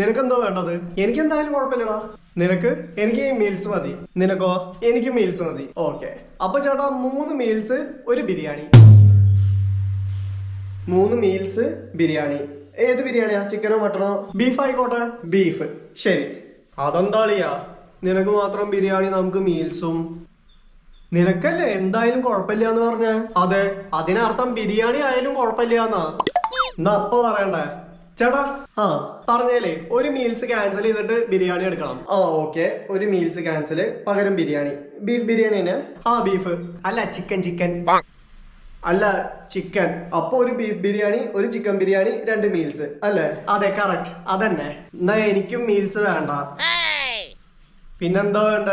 നിനക്കെന്തോ വേണ്ടത്? എനിക്ക് എന്തായാലും കുഴപ്പമില്ലടാ. നിനക്ക് എനിക്ക് മീൽസ് മതി. നിനക്കോ? എനിക്ക് മീൽസ് മതി. ഓക്കെ അപ്പൊ ചേട്ടാ മൂന്ന് മീൽസ് ഒരു ബിരിയാണി. മൂന്ന് മീൽസ് ബിരിയാണി. ഏത് ബിരിയാണിയാ? ചിക്കനോ മട്ടണോ ബീഫ് ആയിക്കോട്ടെ. ബീഫ് ശരി. അതെന്താളിയാ നിനക്ക് മാത്രം ബിരിയാണി നമുക്ക് മീൽസും നിനക്കല്ലേ എന്തായാലും കുഴപ്പമില്ല എന്ന് പറഞ്ഞ? അതെ. അതിനർത്ഥം ബിരിയാണി ആയാലും കുഴപ്പമില്ല എന്നാ എന്നാ അപ്പൊ പറയണ്ടേ? ചേട്ടാ ആ. പറഞ്ഞേലേ ഒരു മീൽസ് ക്യാൻസൽ ചെയ്തിട്ട് ബിരിയാണി എടുക്കണം. ആ ഓക്കെ. ഒരു മീൽസ് ക്യാൻസൽ പകരം ബിരിയാണി. ബീഫ് ബിരിയാണിന് ആ ബീഫ്. അല്ല ചിക്കൻ ചിക്കൻ അല്ല ചിക്കൻ അപ്പൊ ഒരു ബീഫ് ബിരിയാണി ഒരു ചിക്കൻ ബിരിയാണി രണ്ട് മീൽസ് അല്ലേ? അതെ കറക്റ്റ് അതന്നെ. എന്നാ എനിക്കും മീൽസ് വേണ്ട. പിന്നെന്താ വേണ്ട?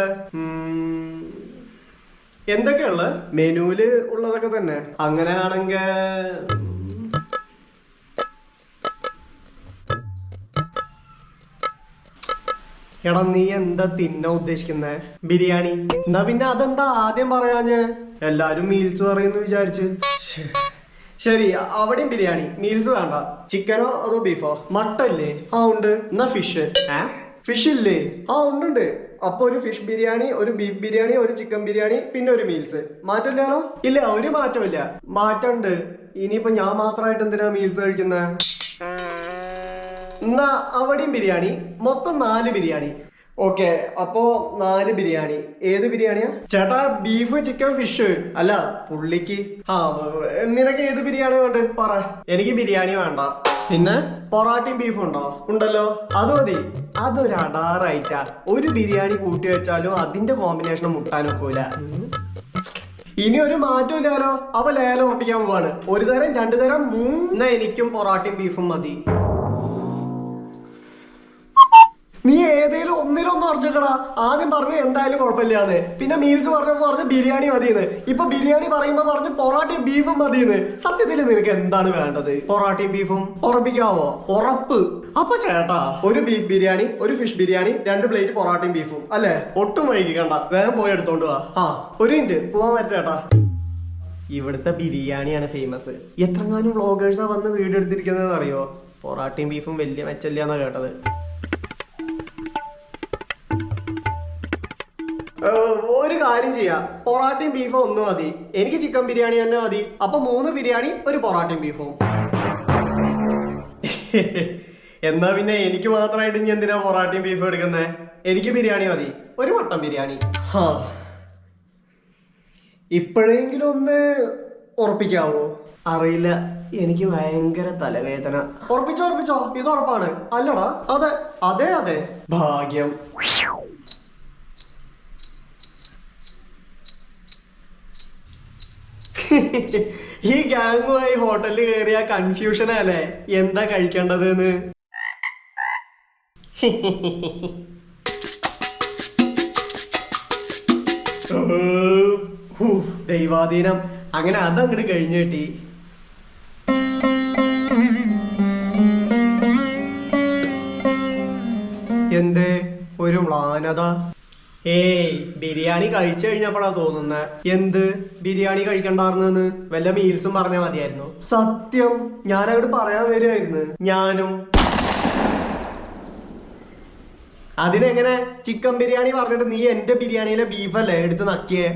എന്തൊക്കെയുള്ള മെനുവിൽ ഉള്ളതൊക്കെ തന്നെ. അങ്ങനെയാണെങ്കിൽ എടാ നീ എന്താ തിന്നാ ഉദ്ദേശിക്കുന്നേ? ബിരിയാണി? എന്നാ പിന്നെ അതെന്താ ആദ്യം പറയാഞ്ഞ്? എല്ലാരും മീൽസ് പറയുന്നു വിചാരിച്ച്. ശരി അവിടെയും ബിരിയാണി. മീൽസ് വേണ്ട. ചിക്കനോ അതോ ബീഫോ മട്ടല്ലേ ആ ഉണ്ട്. എന്നാ ഫിഷ് ഏ? ഫിഷ് ഇല്ലേ? ആ ഉണ്ട് അപ്പൊ ഒരു ഫിഷ് ബിരിയാണി ഒരു ബീഫ് ബിരിയാണി ഒരു ചിക്കൻ ബിരിയാണി പിന്നെ ഒരു മീൽസ് മാറ്റമില്ലാലോ? ഇല്ല ഒരു മാറ്റമില്ല. മാറ്റമുണ്ട് ഇനിയിപ്പോ ഞാൻ മാത്രമായിട്ട് എന്തിനാ മീൽസ് കഴിക്കുന്നേ? എന്നാ അവിടെയും ബിരിയാണി. മൊത്തം നാല് ബിരിയാണി. ഓക്കെ അപ്പോ നാല് ബിരിയാണി. ഏത് ബിരിയാണിയാ? ചേട്ടാ ബീഫ് ചിക്കൻ ഫിഷ് അല്ല പുള്ളിക്ക് ആ നിനക്ക് ഏത് ബിരിയാണി വേണ്ട പറ. എനിക്ക് ബിരിയാണി വേണ്ട. പിന്നെ പൊറാട്ടയും ബീഫും ഉണ്ടോ? ഉണ്ടല്ലോ. അത് മതി. അതൊരു അടാറായിട്ടാ ഒരു ബിരിയാണി കൂട്ടി വെച്ചാലും അതിന്റെ കോമ്പിനേഷൻ മുട്ടാനൊക്കൂല ഇനി ഒരു മാറ്റം ഇല്ലാലോ അവ ലേലം ഉറപ്പിക്കാൻ പോവാണ്. ഒരു തരം രണ്ടു തരം മൂന്ന് എനിക്കും പൊറാട്ടയും ബീഫും മതി. നീ ഏതേലും ഒന്നിലൊന്നും ഉറച്ചേക്കടാ ആദ്യം പറഞ്ഞു എന്തായാലും കുഴപ്പമില്ലാന്ന്. പിന്നെ മീൽസ് പറഞ്ഞപ്പോ പറഞ്ഞു ബിരിയാണി മതിയെന്ന് ഇപ്പൊ ബിരിയാണി പറയുമ്പോ പറഞ്ഞു പൊറോട്ടയും ബീഫും മതിയെന്ന് സത്യത്തിൽ നിനക്ക് എന്താണ് വേണ്ടത്? പൊറോട്ടയും ബീഫും. ഉറപ്പിക്കാവോ? ഉറപ്പ്. അപ്പൊ ചേട്ടാ ഒരു ബീഫ് ബിരിയാണി ഒരു ഫിഷ് ബിരിയാണി രണ്ട് പ്ലേറ്റ് പൊറോട്ടയും ബീഫും അല്ലെ? ഒട്ടും വൈകിക്കണ്ട. വേഗം പോയി എടുത്തോണ്ട് വാ. ആ ഒരു മിനിറ്റ് പോവാൻ പറ്റേട്ടാ ഇവിടുത്തെ ബിരിയാണിയാണ് ഫേമസ് എത്രങ്ങാനും വ്ളോഗേഴ്സാ വന്ന് വീഡിയോ എടുത്തിരിക്കുന്നത് അറിയോ പൊറാട്ടയും ബീഫും വലിയ മെച്ചല്ല എന്നാ കേട്ടത്. കാര്യം ചെയ്യാം. പൊറാട്ടയും ബീഫോ ഒന്ന് മതി. എനിക്ക് ചിക്കൻ ബിരിയാണി തന്നെ മതി. അപ്പൊ മൂന്ന് ബിരിയാണി ഒരു പൊറാട്ടയും ബീഫും എന്നാ പിന്നെ എനിക്ക് മാത്രമായിട്ട് ഇനി എന്തിനാ പൊറാട്ടയും ബീഫും എടുക്കുന്നേ? എനിക്ക് ബിരിയാണി മതി. ഒരു മട്ടൻ ബിരിയാണി. ഹാ. ഇപ്പോഴെങ്കിലും ഒന്ന് ഉറപ്പിക്കാവോ? അറിയില്ല. എനിക്ക് ഭയങ്കര തലവേദന. ഉറപ്പിച്ചോ ഉറപ്പിച്ചോ. ഇത് ഉറപ്പാണ്. അല്ലടാ അതെ അതെ അതെ. ഭാഗ്യം. ഈ ഗ്യാങ്ങുമായി ഹോട്ടലിൽ കയറിയ കൺഫ്യൂഷനല്ലേ എന്താ കഴിക്കേണ്ടതെന്ന്? ഹൂ, ദൈവാധീനം. അങ്ങനെ അതങ്ങോട്ട് കഴിഞ്ഞു കിട്ടി. എന്തേ? ഒരു മ്ലാനത. ഏയ് ബിരിയാണി കഴിച്ചു കഴിഞ്ഞപ്പോഴാ തോന്നുന്നേ. എന്ത്? ബിരിയാണി കഴിക്കണ്ടാർന്നെന്ന് വല്ല മീൽസും പറഞ്ഞാൽ മതിയായിരുന്നു. സത്യം ഞാനങ്ങോട്ട് പറയാൻ വരുമായിരുന്നു ഞാനും അതിനെങ്ങനെ ചിക്കൻ ബിരിയാണി പറഞ്ഞിട്ട് നീ എന്റെ ബിരിയാണിയിലെ ബീഫല്ലേ എടുത്ത് നക്കിയേ?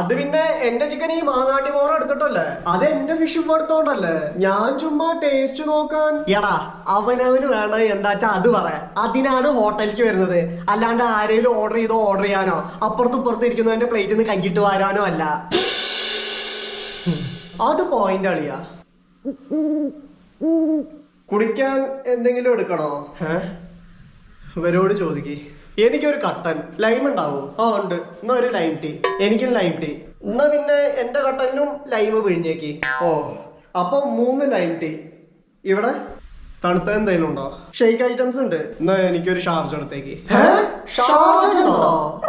അത് പിന്നെ എന്റെ ചിക്കൻ ഈ മാങ്ങാട്ടി മോറ എടുത്തിട്ടല്ലേ? അത് എന്റെ ഫിഷ് എടുത്തോണ്ടല്ലേ? ഞാൻ ചുമ്മാ ടേസ്റ്റ് നോക്കാൻ. എടാ അവനവന് വേണ്ടത് എന്താച്ചാ അത് പറയാം അതിനാണ് ഹോട്ടലിലേക്ക് വരുന്നത്. അല്ലാണ്ട് ആരെങ്കിലും ഓർഡർ ചെയ്തോ ഓർഡർ ചെയ്യാനോ. അപ്പുറത്തും ഇപ്പുറത്തും ഇരിക്കുന്നവന്റെ പ്ലേറ്റിൽ നിന്ന് കൈയിട്ട് വരാനോ അല്ല. അത് പോയിന്റ് അളിയ കുടിക്കാൻ എന്തെങ്കിലും എടുക്കണോ? ഏഹ് ഇവരോട് ചോദിക്കേ. എനിക്കൊരു കട്ടൻ ലൈം ഉണ്ടാവോ? ആ ഉണ്ട്. എന്നാ ഒരു ലൈം ടീ എനിക്കും ലൈം ടീ എന്നാ പിന്നെ എന്റെ കട്ടനും ലൈം പിഴിഞ്ഞേക്കി. ഓ അപ്പൊ മൂന്ന് ലൈം ടീ ഇവിടെ? തണുത്ത എന്തെങ്കിലും ഉണ്ടോ? ഷെയ്ക്ക് ഐറ്റംസ് ഉണ്ട്. എന്നാ എനിക്കൊരു ഷാർജ് എടുത്തേക്ക്. ഷാർജ് ഉണ്ടോ?